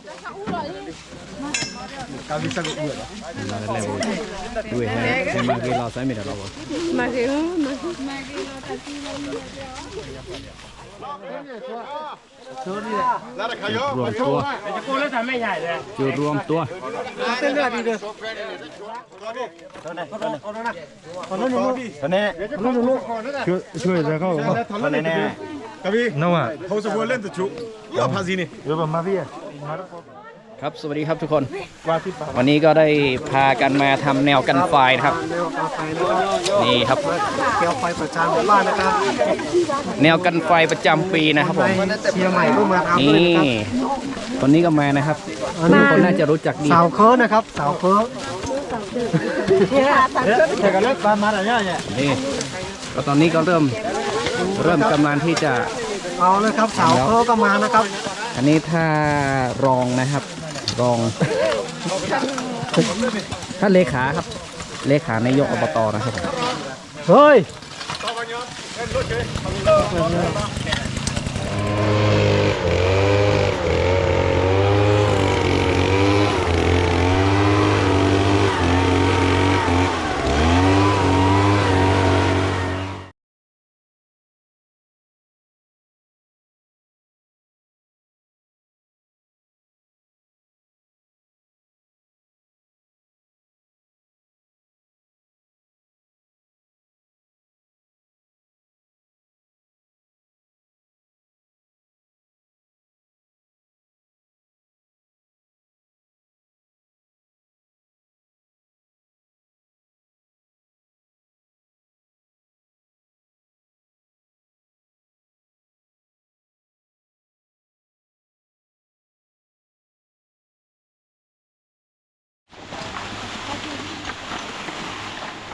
ni hewan nu ban nu gom pa to ban nu sak kudai. kami sangat buat La le bo. Due he se ma ge la sai mi da lo bo. mà kiểu mà รวมตัวจุรวมตัว ช่วยช่วยจะเข้า แน่แน่ กะพี่ น้องอ่ะ เขาสมบูรณ์เล่นตะชุยอดภาษีนี่ เดี๋ยวผมมาพี่ ครับ สวัสดีครับทุกคน วันนี้ก็ได้พากันมาทำแนวกันไฟนะครับแนวกาไฟนะครับนี่ครับแก้วไฟประจำบ้านนะครับแนวกันไฟประจำปีนะครับผมเชียงใหม่ก็มาทำด้วยนี่นะครับคนนี้ก็มานะครับทุกคนน่าจะรู้จักดี สาวเคิร์ฟนะครับสาวเคิร์ฟแต่ก็เลิกบ้านมาอะไรเนี่ยนี่ก็ตอนนี้ก็เริ่มเริ่มกำลังที่จะเอาเลยครับสาวเคิร์ฟก็มานะครับ อันนี้ถ้ารองนะครับ รองท่านเลขาครับ เลขานายกอบตนะครับผมเฮ้ย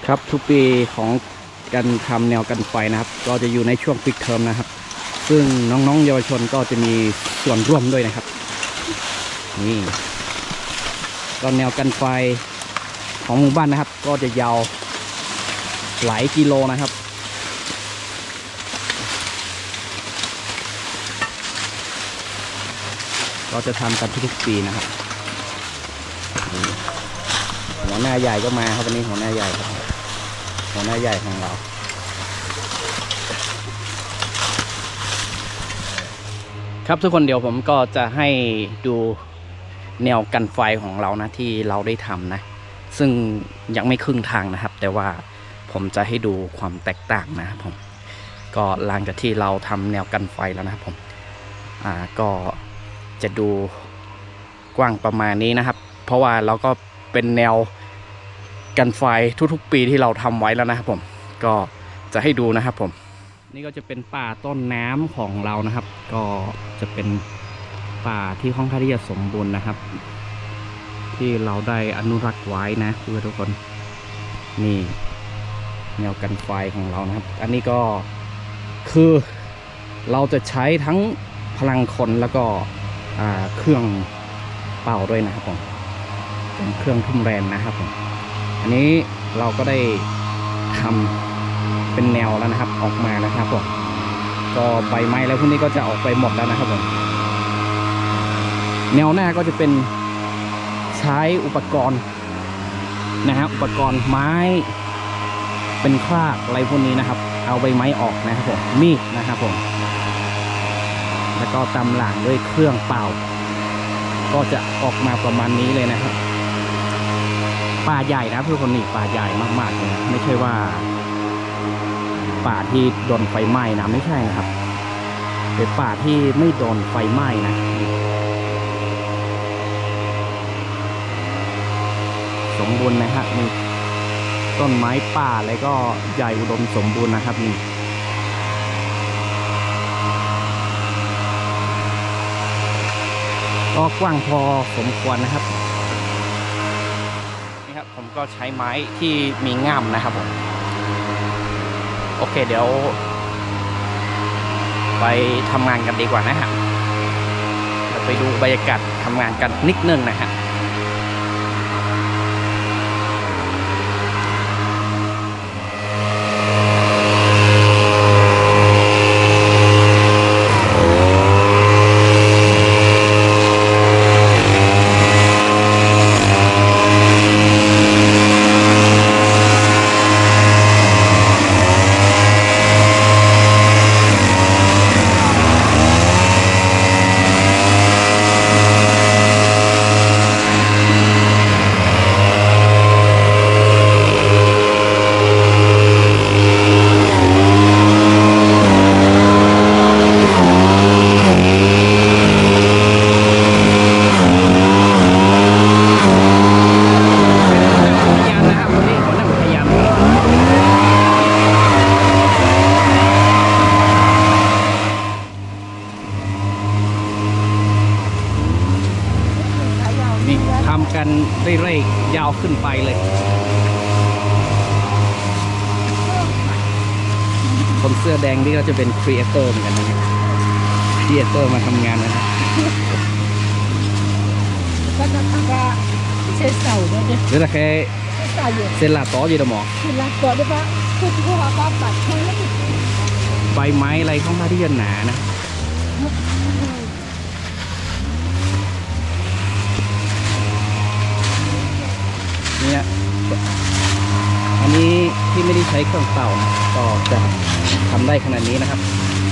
ครับทุกปีของการทำแนวกันไฟนะครับ ก็จะอยู่ในช่วงปิดเทอมนะครับ ซึ่งน้องๆเยาวชนก็จะมีส่วนร่วมด้วยนะครับ นี่ก็แนวกันไฟของหมู่บ้านนะครับ ก็จะยาวหลายกิโลนะครับก็จะทำกันทุกๆปีนะครับหัวหน้าใหญ่ก็มาครับวันนี้หัวหน้าใหญ่ครับ หัวหน้าใหญ่ของเราครับทุกคนเดี๋ยวผมก็จะให้ดูแนวกันไฟของเรานะที่เราได้ทำนะ ซึ่งยังไม่ครึ่งทางนะครับ แต่ว่าผมจะให้ดูความแตกต่างนะครับผมก็หลังจากที่เราทำแนวกันไฟแล้วนะครับผมอ่าก็จะดูกว้างประมาณนี้นะครับ เพราะว่าเราก็เป็นแนว กันไฟทุกๆ ปีที่เราทำไว้แล้วนะครับผมก็จะให้ดูนะครับผม นี่ก็จะเป็นป่าต้นน้ำของเรานะครับ ก็จะเป็นป่าที่ค่อนข้างที่จะสมบูรณ์นะครับ ที่เราได้อนุรักษ์ไว้นะเพื่อทุกคนนี่แนวกันไฟของเรานะครับ อันนี้ก็คือเราจะใช้ทั้งพลังคนแล้วก็เครื่องเป่าด้วยนะครับผมเป็นเครื่องทุ่มแรงนะครับผม อันนี้เราก็ได้ทำเป็นแนวแล้วนะครับ ออกมาแล้วครับผมก็ใบไม้แล้วพวกนี้ก็จะออกไปหมดแล้วนะครับผมแนวหน้าก็จะเป็นใช้อุปกรณ์นะฮะอุปกรณ์ไม้ เป็นครากอะไรพวกนี้นะครับ เอาใบไม้ออกนะครับผมมีดนะครับผมแล้วก็ตำหลังด้วยเครื่องเป่า ก็จะออกมาประมาณนี้เลยนะครับ ป่าใหญ่นะเพื่อนคนนี้ป่าใหญ่มากๆเลยนะไม่ใช่ว่า ป่าที่โดนไฟไหม้นะไม่ใช่นะครับเป็นป่าที่ไม่โดนไฟไหม้นะสมบูรณ์นะฮะมีต้นไม้ป่าแล้วก็ใหญ่อุดมสมบูรณ์นะครับนี่ก็กว้างพอสมควรนะครับ ก็ใช้ไม้ที่มีง่ามนะครับผม โอเคเดี๋ยว ไปทำงานกันดีกว่านะฮะ เราไปดูบรรยากาศทำงานกันนิดนึงนะฮะ อุทยานนะครับวันนี้หัวหน้าอุทยานนี่ทำกันเรื่อยๆยาวขึ้นไปเลย คนเสื้อแดงนี่ก็จะเป็นครีเอเตอร์เหมือนกันนะครีเอเตอร์มาทำงานนะครับ Kadang-kadang saya tahu dah dia. หรือแต่แค่ Saya tahu. เซนลาต่ออยู่ตรงหมอ Sila kau dia pak. Kau tu apa apa. Kau ni. ใบไม้อะไรเข้ามาที่จะหนานะ เนี่ยอันนี้ที่ไม่ได้ใช้เครื่องเป่านะก็จะทำได้ขนาดนี้นะครับ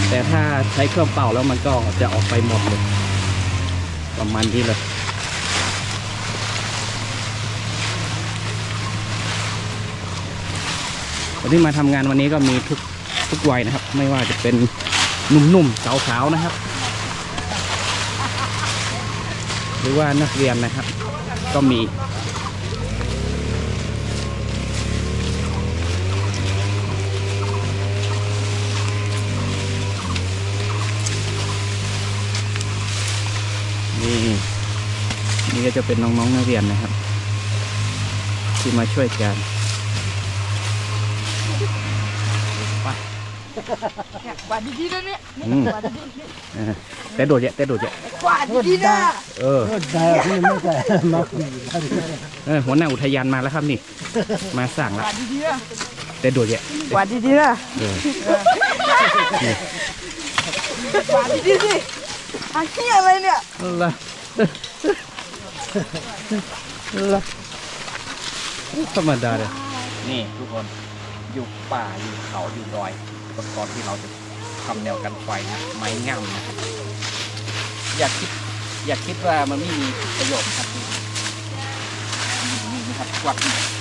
แต่ถ้าใช้เครื่องเป่าแล้วมันก็จะออกไปหมดเลยประมาณนี้เลยคนที่มาทำงานวันนี้ก็มีทุกทุกวัยนะครับ ไม่ว่าจะเป็นหนุ่มๆสาวๆนะครับ หรือว่านักเรียนนะครับ ก็มี นี่นี่ก็จะเป็นน้องๆนักเรียนนะครับ ที่มาช่วยกัน Kuat di sini ni. อืมเออแต่โดดเยอะแต่โดดเยอะ Kuat di sini. เออได้ที่ไม่ได้มาคุยกันเออหัวหน้าอุทยานมาแล้วครับนี่ มาสั่งแล้ว Kuat di sini. แต่โดดเยอะ Kuat di sini. เออ Kuat di sini. Asyik apa ni? ละละธรรมดาเลยนี่ทุกคนอยู่ป่าอยู่เขาอยู่ดอยอุปกรณ์ที่เราจะทำแนวกันไฟนะไม้งามนะครับอย่าคิดอย่าคิดว่ามันไม่มีประโยชน์ครับนี่นี่นะครับกวัด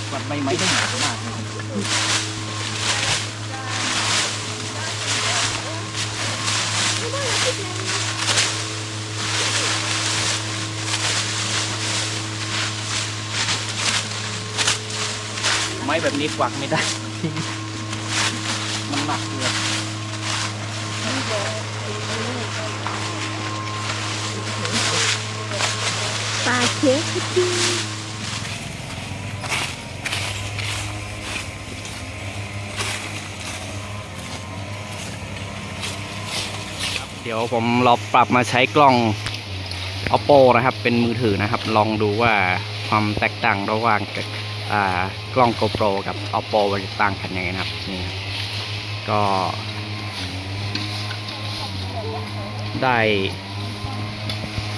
กวัดใบไม้ได้หนามากนะค ไม้แบบนี้กวักไม่ได้ มันหนักเกิน Pakai kecil. เดี๋ยวผมเราปรับมาใช้กล้อง oppo นะครับ เป็นมือถือนะครับ ลองดูว่าความแตกต่างระหว่าง กล้อง GoPro กับ oppo มันจะต่างกันยังไงนะครับนี่ก็ได้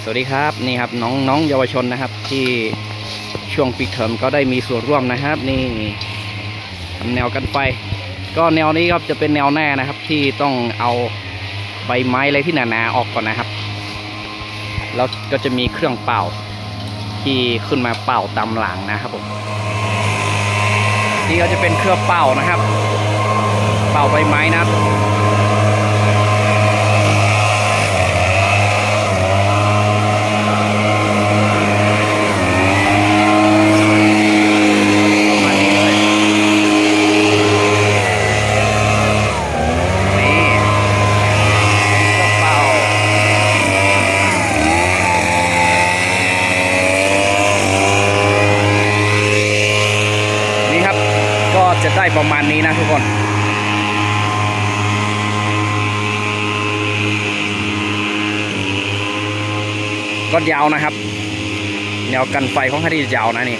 สวัสดีครับนี่ครับน้องน้องเยาวชนนะครับ ที่ช่วงปิดเทอมก็ได้มีส่วนร่วมนะครับ นี่ทำแนวกันไฟ ก็แนวนี้ครับจะเป็นแนวหน้านะครับ ที่ต้องเอาใบไม้อะไรที่หนาๆออกก่อนนะครับ แล้วก็จะมีเครื่องเป่าที่ขึ้นมาเป่าตามหลังนะครับผม นี่ก็จะเป็นเครื่องเป่านะครับ เป่าใบไม้นะครับประ็ยาวนะครับ แนวกันไฟของคันที่ยาวนะนี่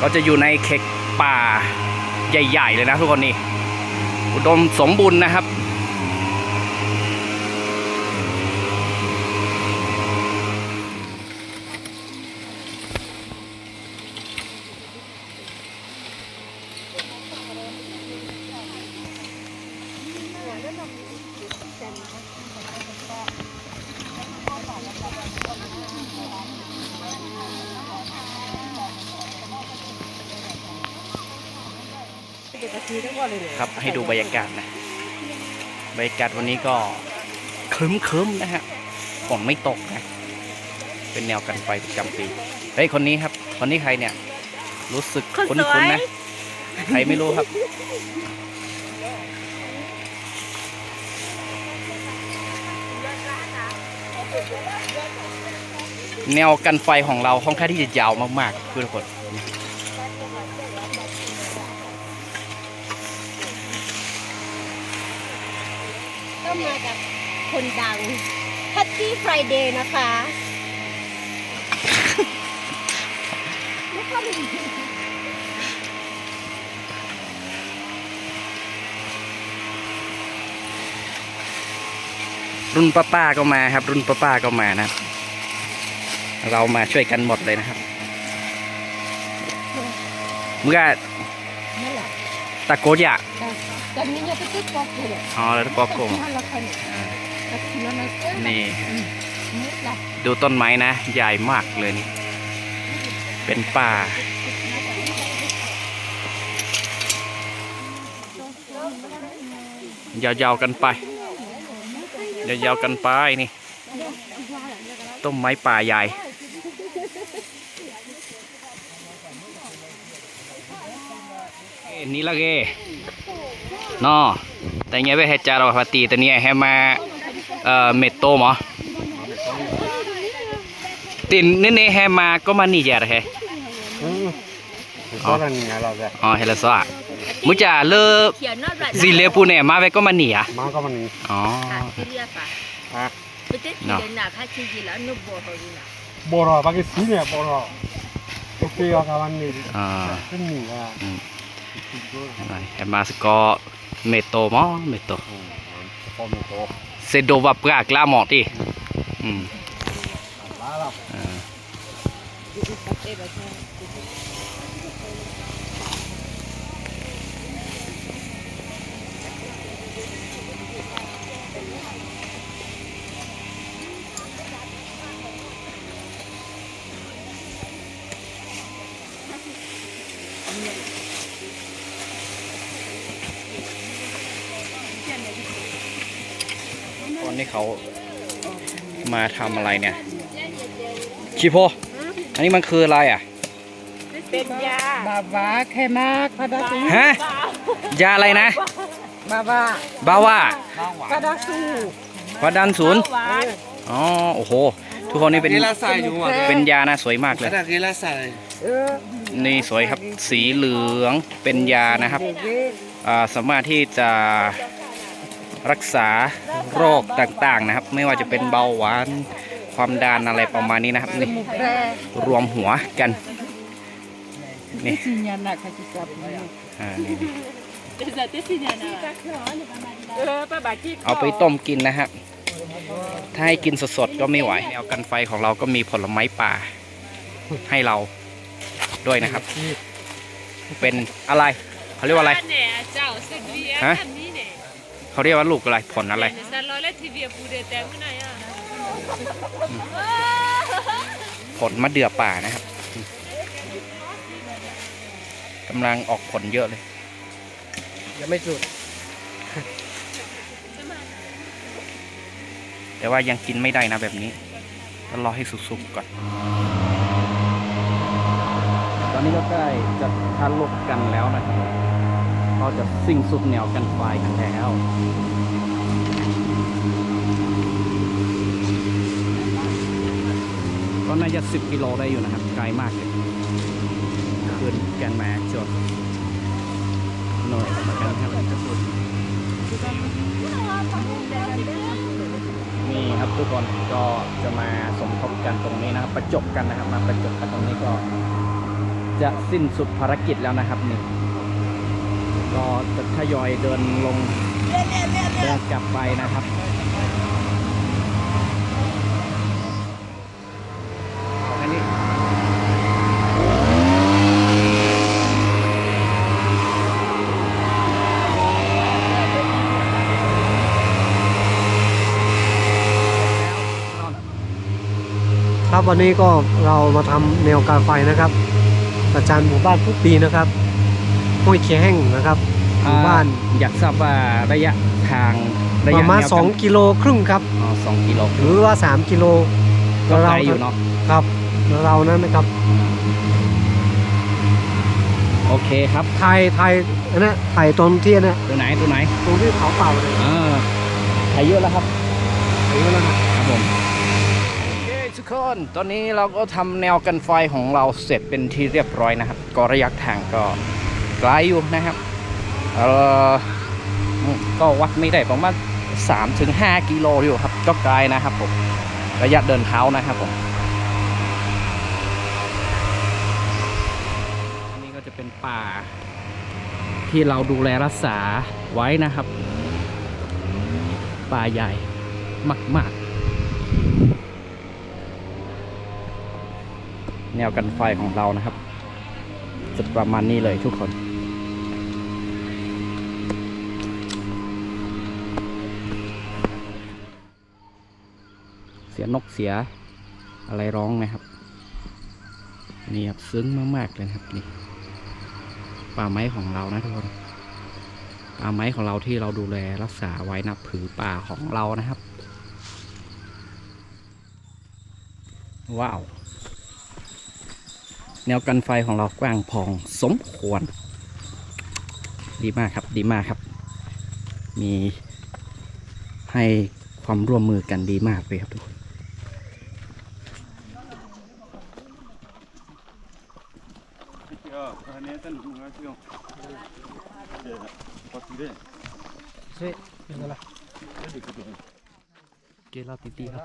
ก็จะอยู่ในเขตป่าใหญ่ ๆ เลยนะทุกคนนี่อุดมสมบูรณ์นะครับ ครับให้ดูบรรยากาศนะบรรยากาศวันนี้ก็ครึ้มๆนะฮะฝนไม่ตกนะ เป็นแนวกันไฟประจำปีเฮ้ยคนนี้ครับ คนนี้ใครเนี่ย รู้สึกคนคุ้สวยนๆนะ ใครไม่รู้ครับแนวกันไฟของเราค่อนข้างที่จะยาวมากๆทุกคน ก็มากับคนดัง Happy Friday นะคะไม่เข้าไปดูรุ่นป้าป้าๆก็มาครับ รุ่นป้าป้าๆก็มานะ เรามาช่วยกันหมดเลยนะครับ เมื่อนั่นแหละตะโกยะ แต่นี่เนี่ยไปติ๊กป๊อกเลยอ๋อแล้วตะกอกงที่ห้าละคนแล้วทีนั้นนะนี่นี่แหละดูต้นไม้นะ ใหญ่มากเลยนี่ เป็นป่า ยาวๆกันไป ยาวๆกันไปนี่ ต้นไม้ป่าใหญ่นี่ละเก นอแต่เงี้ยไปเฮจารอพัตีแต่เนี้ยให้มาเอ่อเมตโตหมอตินนี่นี่แฮมาก็มานี่แจระแฮก็นั่นไงเราจะอ๋อเฮลซะมุจาเลอเขียนว่าแบบซีเลปูเนี่ยมาเวก็มานี่อะมาก็มันอ๋อซีเรียสอะอะไม่ได้ทีเดียวนะค่าชิ้นกี่แล้วนุบบอ เขาดีนะบอรอบางทีเนี่ยบอรอโอเคเอาคำวันนี้อ่าขึ้นนี่อะแฮมาสก็เมโตมอเมโตพอมีโตเซโดวับกากลาหมอติอืมลาแล้ว นนี้เขามาทำอะไรเนี่ย ชิโพ อันนี้มันคืออะไรอะ เป็นยาบาบาแค่มากพระดาสูฮะ ยาอะไรนะ บาบาบาว่าพระดาสูความดันศูนย์อ๋อ โอ้โห ทุกคนนี่เป็นเป็นยานะสวยมากเลยเออนี่สวยครับ สีเหลือง เป็นยานะครับ เด็กอ่าสามารถที่จะ รักษาโรคต่างๆนะครับ ไม่ว่าจะเป็นเบาหวานความดันอะไรประมาณนี้นะครับนี่หมุกแร่รวมหัวกันนี่สิญญาณค่ะจิจับมืออ่านี่นี่เออป้าบาที่เอาไปต้มกินนะครับ ถ้าให้กินสดๆก็ไม่ไหวแนวกันไฟของเราก็มีผลไม้ป่า ให้เราด้วยนะครับ เป็นอะไรเขาเรียกว่าอะไรเนี่ยเจ้าสึกเลียฮะแบบนี้ เนี่ยเขาเรียกว่าลูกอะไรผลอะไรแต่รอเล่ทีวีปูเดแต่เมื่อไหร่อะผลมะเดื่อป่านะครับกำลังออกผลเยอะเลยยังไม่สุด แต่ว่ายังกินไม่ได้นะแบบนี้ต้องรอให้สุกๆก่อน ตอนนี้ก็ใกล้จะทะลุกันแล้วนะครับ เราจะสิ่งสุดแนวกันไฟกันแล้วก็น่าจะ10กิโลได้อยู่นะครับ ไกลมากเลยคืนแกนแมาจดหน่อยกันครับนี่ครับทุกคนก็จะมาสมทบกันตรงนี้นะครับ ประจบกันนะครับ มาประจบกันตรงนี้ก็ จะสิ้นสุดภารกิจแล้วนะครับนี่ ก็จะทยอยเดินลงเดินกลับไปนะครับเอาแค่นี้ครับวันนี้ก็เรามาทำแนวการไฟนะครับ ประจานหมู่บ้านทุกปีนะครับ ห้วยเคียแห้งนะครับหมู่บ้านอ่อยากทราบว่าระยะทางประยะมาณแนวกัน2กิโลครึ่งครับ อ๋อสองกิโลหรือว่า 3 กิโลก็ไกลอยู่เนาะครับเรานั้นนะครับโอเคครับไทยไทยอันนั้นไทยตรงที่อันนะตัวไหนตัวไหนตรงที่เผาเปล่าเลยอ่าถ่ายเยอะแล้วครับไทยแล้วนะครับผมโอเคทุกคน ตอนนี้เราก็ทำแนวกันไฟของเราเสร็จเป็นที่เรียบร้อยนะครับ ก็ระยะทางก็ ไกลอยู่นะครับเออก็วัดไม่ได้ประมาณ3ถึง5กิโลอยู่ครับ ก็ไกลนะครับผมระยะเดินเท้านะครับผมนนี้ก็จะเป็นป่า ที่เราดูแลรักษาไว้นะครับ ป่าใหญ่มาก ๆ แนวกันไฟของเรานะครับจะประมาณนี้เลยทุกคน เสียนกเสียอะไรร้องนะครับ นี่ครับซึ้งมากๆเลยครับนี่ป่าไม้ของเรานะทุกคนป่าไม้ของเราที่เราดูแลรักษาไว้นะผือป่าของเรานะครับ ว้าว แนวกันไฟของเรากว้างพองสมควร ดีมากครับดีมากครับ มีให้ความร่วมมือกันดีมากเลยครับทุกคน เกลาติตีครับ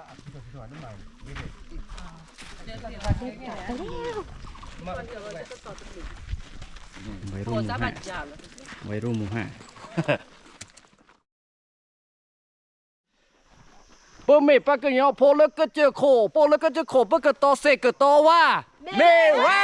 วัยรุ่นหมู่ห้าวัยรุ่นหมู่ห้าปะเมปะกะยอโพลกะเจอโคโพลกะเจอโคปะกะตอเซกะตอว่าเมว่า